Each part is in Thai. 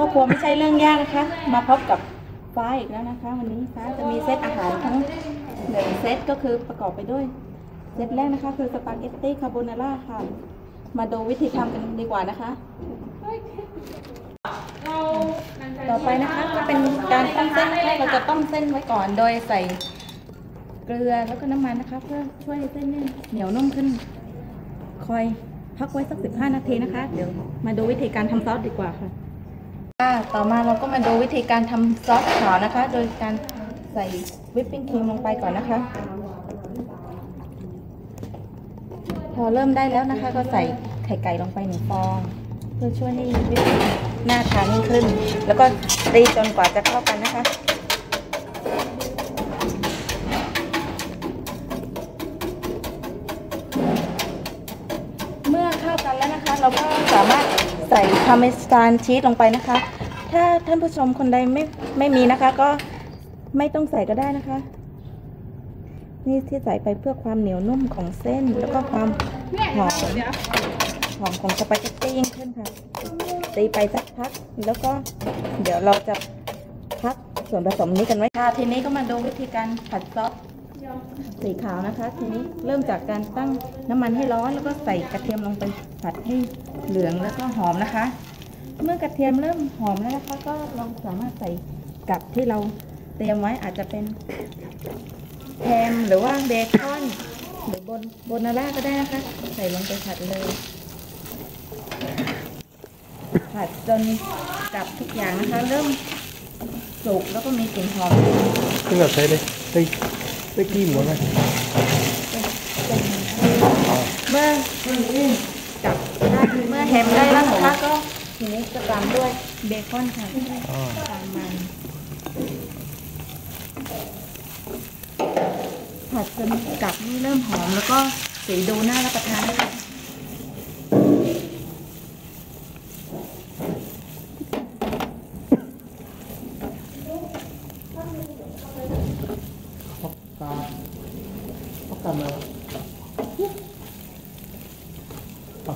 ครอบครัวไม่ใช่เรื่องยากนะคะ มาพบกับฟ้าอีกแล้วนะคะ วันนี้ฟ้าจะมีเซตอาหารทั้งหนึ่งเซตก็คือประกอบไปด้วย เซตแรกนะคะ คือสปาเกตตี้คาโบนาร่าค่ะ มาดูวิธีทำกันดีกว่านะคะ ต่อไปนะคะก็เป็นการต้มเส้นนะคะเราจะต้มเส้นไว้ก่อนโดยใส่เกลือแล้วก็น้ำมันนะคะ เพื่อช่วยให้เส้นเนี่ยเหนียวนุ่มขึ้น คอยพักไว้สัก 15 นาทีนะคะ เดี๋ยวมาดูวิธีการทำซอสดีกว่าค่ะ ต่อมาเราก็มาดูวิธีการทำซอสขาวนะคะ โดยการใส่วิปปิ้งครีมลงไปก่อนนะคะ พอเริ่มได้แล้วนะคะ ก็ใส่ไข่ไก่ลงไปหนึ่งฟอง เพื่อช่วยให้วิปปิ้งน่าทานยิ่งขึ้น แล้วก็ตีจนกว่าจะเข้ากันนะคะ ใส่พาเมสตานชีสลงไปนะคะ ถ้าท่านผู้ชมคนใดไม่ไม่มีนะคะ ก็ไม่ต้องใส่ก็ได้นะคะ นี่ที่ใส่ไปเพื่อความเหนียวนุ่มของเส้น แล้วก็ความหอมหอมของสปาเกตตี้ยิ่งขึ้นค่ะ ตีไปสักพัก แล้วก็เดี๋ยวเราจะพักส่วนผสมนี้กันไว้ค่ะ ทีนี้ก็มาดูวิธีการผัดซอส สีขาวนะคะ ทีนี้เริ่มจากการตั้งน้ำมันให้ร้อนแล้วก็ใส่กระเทียมลงไปผัดให้เหลืองแล้วก็หอมนะคะ เมื่อกระเทียมเริ่มหอมแล้วนะคะก็ลองสามารถใส่กับที่เราเตรียมไว้อาจจะเป็นแฮมหรือว่าเบคอนหรือบนโบนาร่าก็ได้นะคะ ใส่ลงไปผัดเลย ผัดจนกับทุกอย่างนะคะ เริ่มสุกแล้วก็มีกลิ่นหอม tức là thấy đây đây đây kim của này เมื่อจับได้เมื่อแฮมได้แล้วนะคะก็ทีนี้จะตามด้วยเบคอนค่ะตามมันผัดจนกลับนี่เริ่มหอมแล้วก็สีดูน่ารับประทานค่ะ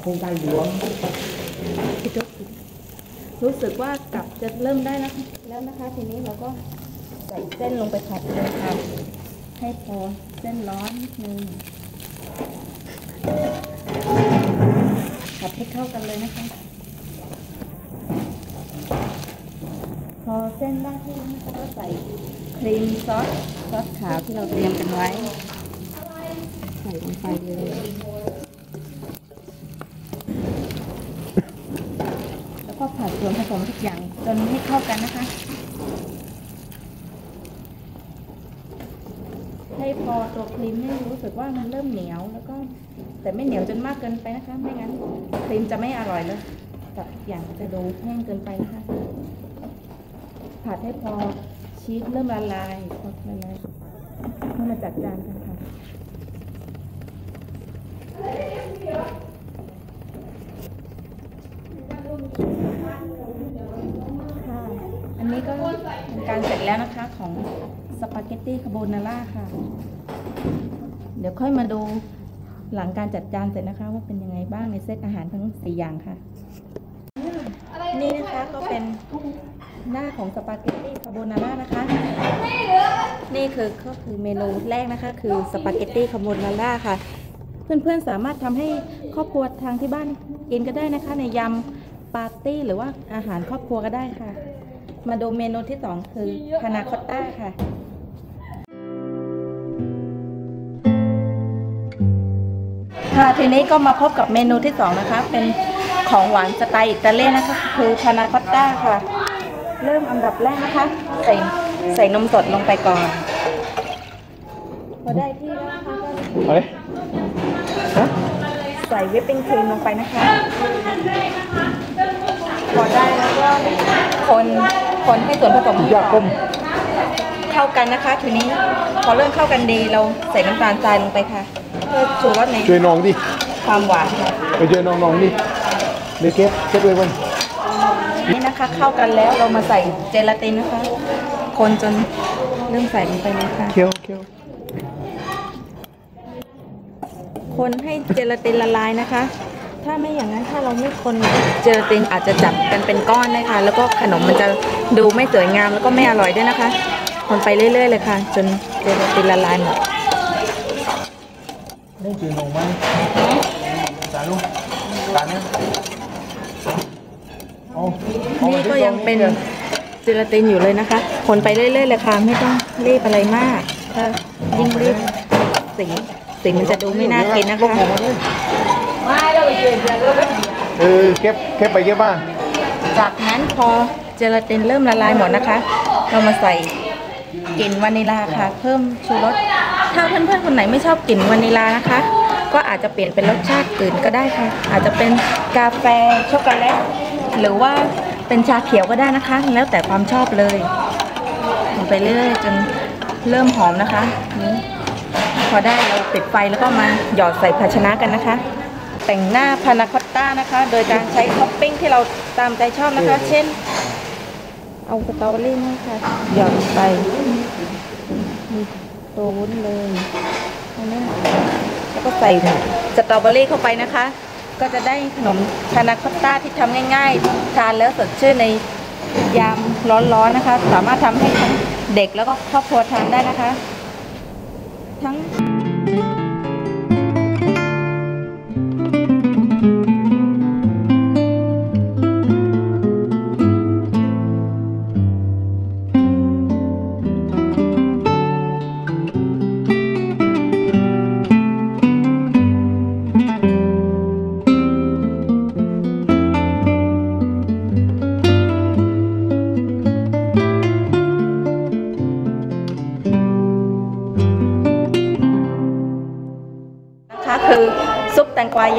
và không tay xuống พี่ตุ๊กรู้สึกว่ากลับจะเริ่มได้แล้วแล้วนะคะ ทีนี้เราก็ใส่เส้นลงไปผัดเลยค่ะให้พอเส้นร้อนนิดนึงผัดให้เข้ากันเลยนะคะ พอเส้นได้ที่นะคะก็ใส่ครีมซอสซอสขาวที่เราเตรียมกันไว้ ใส่ลงไปเลย มทุกอย่างจนให้เข้ากันนะคะ ให้พอตัวครีมเนี่ยรู้สึกว่ามันเริ่มเหนียวแล้วก็ แต่ไม่เหนียวจนมากเกินไปนะคะ ไม่งั้นครีมจะไม่อร่อยเลยกับอย่างจะดูแห้งเกินไปนะคะผัดให้พอชีสเริ่มละลายพอละลายให้มาจัดจานกันค่ะค่ะอันนี้ ก็เป็นการเสร็จแล้วนะคะของสปาเกตตี้คาโบนาร่าค่ะ เดี๋ยวค่อยมาดูหลังการจัดจานเสร็จนะคะ ว่าเป็นยังไงบ้างในเซตอาหารทั้งสี่อย่างค่ะ นี่นะคะก็เป็นหน้าของสปาเกตตี้คาโบนาร่านะคะ นี่คือก็คือเมนูแรกนะคะ คือสปาเกตตี้คาโบนาร่าค่ะ เพื่อนๆสามารถทำให้ครอบครัวทางที่บ้านกินก็ได้นะคะ ในยำปาร์ตี้หรือว่าอาหารครอบครัวก็ได้ค่ะ มาดูเมนูที่สองคือพานาคอตต้าค่ะค่ะทีนี้ก็มาพบกับเมนูที่สองนะคะ เป็นของหวานสไตล์อิตาเลียนนะคะคือพานาคอตต้าค่ะ เริ่มอันดับแรกนะคะ ใส่ใส่นมสดลงไปก่อนพอได้ที่แล้วนะคะก็ đấy hả ใส่วิปปิ้งครีมลงไปนะคะ พอได้แล้วก็คน คนให้ส่วนผสมทุกอ dạ ย่าง không เข้ากันนะคะ ทีนี้พอเริ่มเข้ากันดีเราใส่น้ำตาลทรายลงไปค่ะเพื่อชูรสใน chơi non đi ความหวานค่ะไป chơi non non đi để kết kết với mình นี่นะคะเข้ากันแล้วเรามาใส่เจลาตินนะคะ คนจนเริ่มใส่ลงไปเลยค่ะ kêu kêu คนให้เจลาตินละลายนะคะ ถ้าไม่อย่างนั้นถ้าเราไม่คนเจลาตินอาจจะจับกันเป็นก้อนเลยค่ะ แล้วก็ขนมมันจะดูไม่สวยงามแล้วก็ไม่อร่อยด้วยนะคะ คนไปเรื่อยๆเลยค่ะ จนเจลาตินละลายหมดนี่กินลงไหมจานลูกจานนี้เอาเอานี่มาที่ก็ยังเป็นตรงเจลาตินอยู่เลยนะคะ คนไปเรื่อยๆเลยค่ะ ไม่ต้องรีบอะไรมากถ้ายิ่งรีบสีสีมันจะดูไม่น่ากินนะคะ เออเก็บเก็บไปเก็บบ้างจากนั้นพอเจลาตินเริ่มละลายหมดนะคะ เรามาใส่กลิ่นวานิลาค่ะ เพิ่มชูรสถ้าเพื่อนๆคนไหนไม่ชอบกลิ่นวานิลานะคะ ก็อาจจะเปลี่ยนเป็นรสชาติอื่นก็ได้ค่ะ อาจจะเป็นกาแฟช็อกโกแลตหรือว่าเป็นชาเขียวก็ได้นะคะ แล้วแต่ความชอบเลยทำไปเรื่อยจนเริ่มหอมนะคะ พอได้เราปิดไฟแล้วก็มาหยอดใส่ภาชนะกันนะคะ แต่งหน้าพานาคอตต้านะคะ โดยการใช้ท็อปปิ้งที่เราตามใจชอบนะคะ เช่น เอาสตรอเบอรี่นี่ค่ะ หยอดไปมีตัววุ้นเลยอันนี้แล้วก็ใส่สตรอเบอรี่เข้าไปนะคะ ก็จะได้ขนมพานาคอตต้าที่ทำง่าย ๆ ทานแล้วสดชื่นในยามร้อนๆนะคะ สามารถทำให้ทั้งเด็กแล้วก็ครอบครัวทานได้นะคะ ทั้ง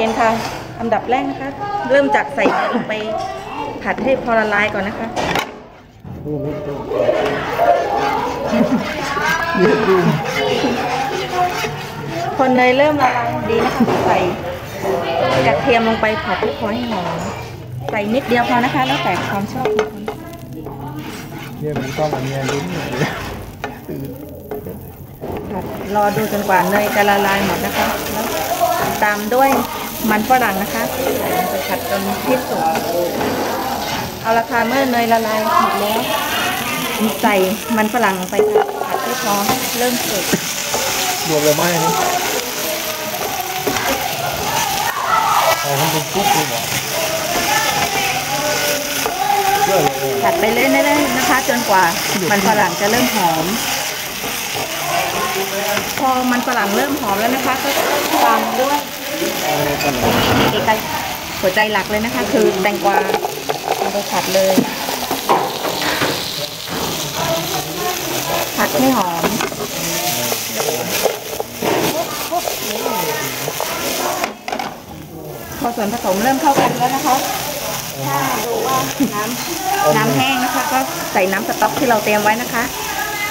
นค่ะอันดับแรกนะคะ เริ่มจากใส่เนยลงไปผัดให้พอละลายก่อนนะคะดูไม่ดูเรียกดูพอเนยเริ่มละลายดีนะคะก็ใส่กระเทียมลงไปผัดให้พอให้หอมใส่นิดเดียวพอนะคะ แล้วแต่ความชอบของคนเนี่ยมันต้องอันเนี้ยลิ้นเลยตื่นผัดรอดูจนกว่าเนยจะละลายหมดนะคะ แล้วตามด้วย มันฝรั่งนะคะใส่ลงไปผัดจนที่สุดเอาละค่ะเมื่อเนยละลายหมดแล้วใส่มันฝรั่งลงไปค่ะผัดให้พร้อมเริ่มสุกรวมเลยไหมนนี้เอาทำเป็นกุ๊กเลยเหรอเลิกเลยผัดไปเรื่อยๆนะคะ จนกว่ามันฝรั่งจะเริ่มหอม พอมันฝรั่งเริ่มหอมแล้วนะคะ ก็ตามด้วย เอาเลยกันเหรอเอกลักษณ์หัวใจหลักเลยนะคะ คือแตงกวาเอาไปผัดเลย ผัดให้หอมพอส่วนผสมเริ่มเข้ากันแล้วนะคะถ้าดูว่าน้ำน้ำแห้งนะคะ ก็ใส่น้ำสต๊อกที่เราเตรียมไว้นะคะ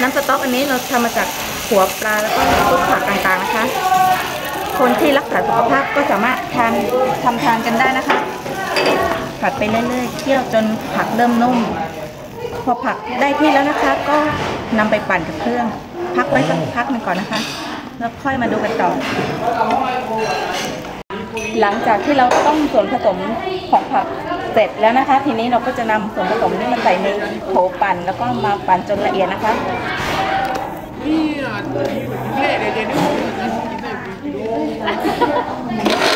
น้ำสต๊อกอันนี้เราทำมาจากหัวปลาแล้วก็ซุปผักต่างๆนะคะ คนที่รักษาสุขภาพก็สามารถทานทำทานกันได้นะคะ ผัดไปเรื่อยๆเคี่ยวจนผักเริ่มนุ่ม พอผักได้ที่แล้วนะคะ ก็นำไปปั่นกับเครื่อง พักไว้สักพักหนึ่งก่อนนะคะ แล้วค่อยมาดูกันต่อ หลังจากที่เราต้มส่วนผสมของผักเสร็จแล้วนะคะ ทีนี้เราก็จะนำส่วนผสมนี้มาใส่ในโถปั่นแล้วก็มาปั่นจนละเอียดนะคะ お願いします。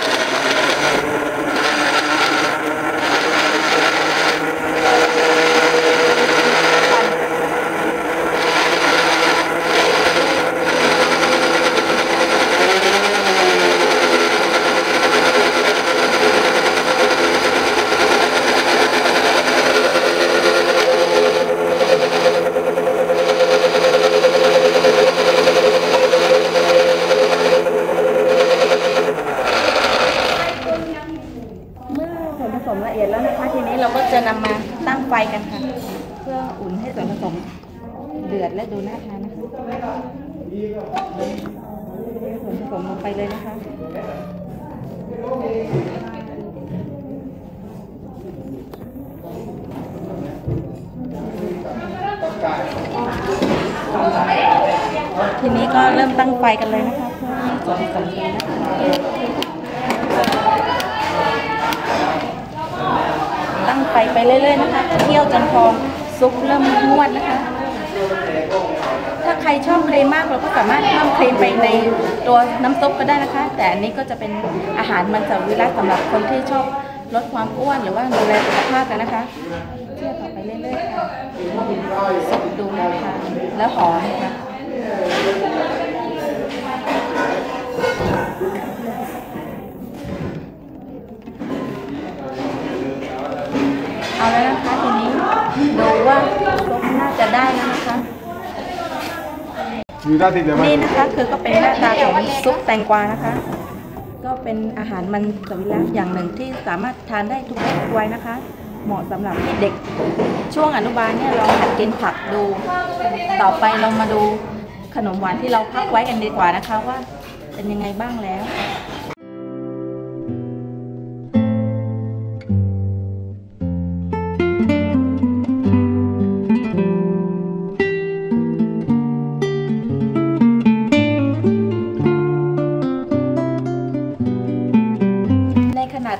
ส่วนผสมลงไปเลยนะคะทีนี้ก็เริ่มตั้งไฟกันเลยนะคะเพื่อให้ส่วนผสมดีนะคะตั้งไฟไปเรื่อยๆนะคะเคี่ยวจนพอซุปเริ่มงวดนะคะ ใครชอบครีมมากเราก็สามารถเพิ่มครีมไปในตัวน้ำซุปก็ได้นะคะ แต่อันนี้ก็จะเป็นอาหารมันจะวิรัตสำหรับคนที่ชอบลดความอ้วนหรือว่าดูแลสุขภาพกันนะคะเคี่ยวต่อไปเรื่อยๆค่ะซุปดูน่าทานแล้วหอมค่ะคะ มีหน้านที่เดียวไหมนี่นะคะคือก็เป็นหน้าตาของซุปแตงกวานะคะ ก็เป็นอาหารมันสวิรัตอย่างหนึ่งที่สามารถทานได้ทุกเพศทุกวัยนะคะ เหมาะสำหรับเด็ก ช่วงอนุบาลเนี่ยลองหัดกินผักดู ต่อไปเรามาดูขนมหวานที่เราพักไว้กันดีกว่านะคะว่าเป็นยังไงบ้างแล้ว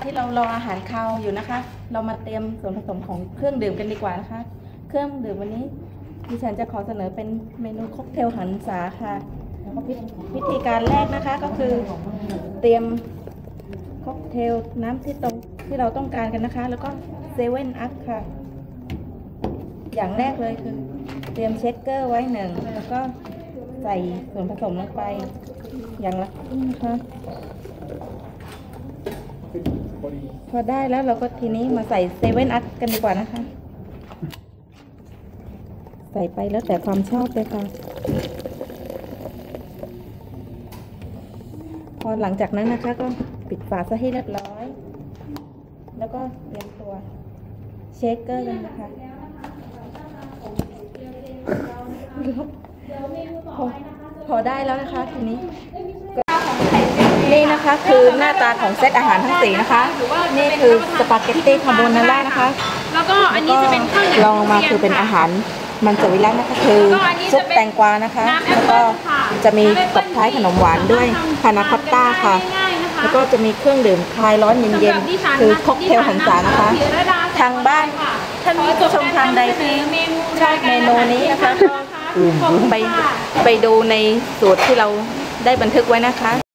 ที่เรารออาหารคาวอยู่นะคะ เรามาเตรียมส่วนผสมของเครื่องดื่มกันดีกว่านะคะ เครื่องดื่มวันนี้ดิฉันจะขอเสนอเป็นเมนูค็อกเทลหันษาค่ะแล้วก็พิวิธีการแรกนะคะก็คือเตรียมค็อกเทลน้ำที่ตรงที่เราต้องการกันนะคะ แล้วก็เซเว่นอัพค่ะ อย่างแรกเลยคือ เตรียมเชคเกอร์ไว้หนึ่งแล้วก็ใส่ส่วนผสมลงไป อย่างละครึ่งนะคะ พอได้แล้วเราก็ทีนี้มาใส่เซเว่นอัพกันดีกว่านะคะ ใส่ไปแล้วแต่ความชอบเลยค่ะ พอหลังจากนั้นนะคะก็ปิดฝาซะให้เรียบร้อย แล้วก็เตรียมตัวเชคเกอร์กันนะคะพอได้แล้วนะคะทีนี้ นี่นะคะคือหน้าตาของเซตอาหารทั้งสี่นะคะ นี่คือสปาเกตตี้คาโบนาร่านะคะ แล้วก็อันนี้จะเป็นเครื่องดื่มลองลงมาคือเป็นอาหารมันจะวิรัตนะคะคือซุปแตงกวานะคะ แล้วก็จะมีตบท้ายขนมหวานด้วยพานาคอตต้าค่ะ แล้วก็จะมีเครื่องดื่มคลายร้อนเย็นๆคือค็อกเทลหันษานะคะ ทางบ้านท่านผู้ชมทางใดที่ชอบเมนูนี้นะคะก็ไปไปดูในสูตรที่เราได้บันทึกไว้นะคะ